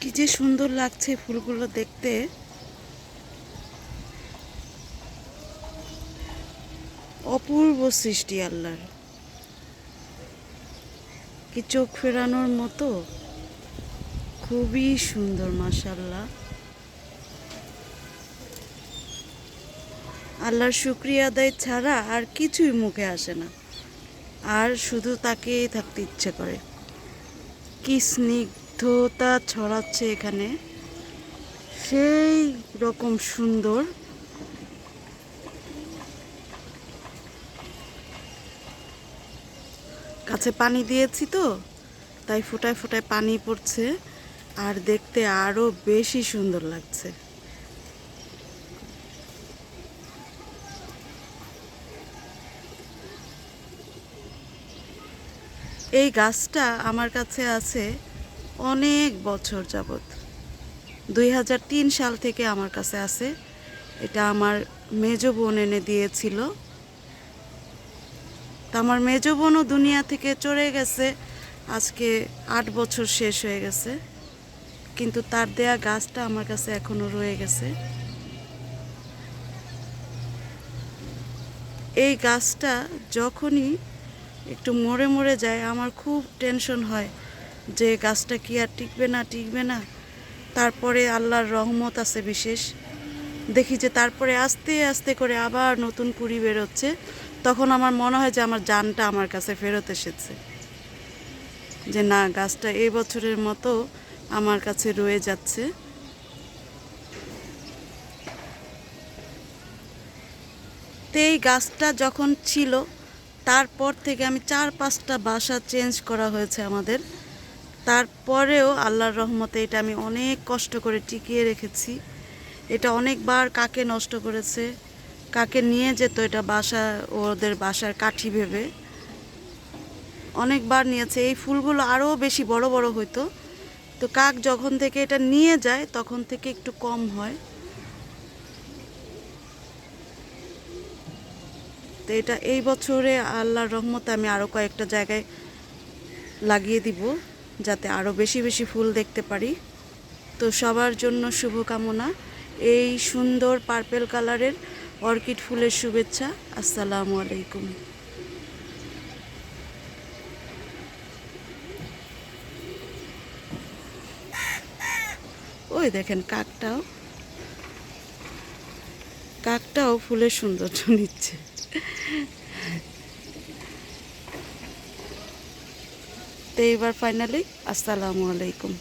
কি যে সুন্দর লাগছে ফুলগুলো দেখতে। অপূর্ব সৃষ্টি আল্লাহর। কি চোখ ফেরানোর মতো। খুবই সুন্দর মাশাল্লাহ আল্লাহর শুক্রিয়া আদায় ছাড়া আর কিছুই মুখে আসে না। আর শুধু তাকেই থাকতে ইচ্ছে করে। কি স্নিগ্ধতা ছড়াচ্ছে এখানে। সেই রকম সুন্দর। কাছে পানি দিয়েছি তো, তাই ফোটায় ফোটায় পানি পড়ছে, আর দেখতে আরও বেশি সুন্দর লাগছে। এই গাছটা আমার কাছে আছে। অনেক বছর যাবত দুই সাল থেকে আমার কাছে আছে। এটা আমার মেজ বোন এনে দিয়েছিল। তা আমার মেজ বোনও দুনিয়া থেকে চলে গেছে। আজকে আট বছর শেষ হয়ে গেছে। কিন্তু তার দেয়া গাছটা আমার কাছে এখনও রয়ে গেছে। এই গাছটা যখনই একটু মরে মরে যায়, আমার খুব টেনশন হয়। যে গাছটা কি আর টিকবে না টিকবে না? তারপরে আল্লাহর রহমত আছে বিশেষ। দেখি যে তারপরে আস্তে আস্তে করে আবার নতুন কুড়ি বেরোচ্ছে। তখন আমার মনে হয় যে আমার জানটা আমার কাছে ফেরত এসেছে। যে না, গাছটা এই বছরের মতো আমার কাছে রয়ে যাচ্ছে। এই গাছটা যখন ছিল, তারপর থেকে আমি চার পাঁচটা বাসা চেঞ্জ করা হয়েছে আমাদের। তারপরেও আল্লাহর রহমতে এটা আমি অনেক কষ্ট করে টিকিয়ে রেখেছি। এটা অনেকবার কাকে নষ্ট করেছে, কাকে নিয়ে যেত এটা বাসা, ওদের বাসার কাঠি ভেবে। অনেকবার নিয়েছে, এই ফুলগুলো আরও বেশি বড় বড় হইতো। তো কাক যখন থেকে এটা নিয়ে যায়, তখন থেকে একটু কম হয়। তো এটা এই বছরে আল্লাহর রহমতে আমি আরও কয়েকটা জায়গায় লাগিয়ে দিব। যাতে আরও বেশি বেশি ফুল দেখতে পারি। তো সবার জন্য শুভকামনা। এই সুন্দর পার্পেল কালারের অর্কিড ফুলের শুভেচ্ছা। আসসালামু আলাইকুম। ওই দেখেন কাকটাও। কাকটাও ফুলের সৌন্দর্য নিচ্ছে। এইবার ফাইনালি আসসালামু আলাইকুম।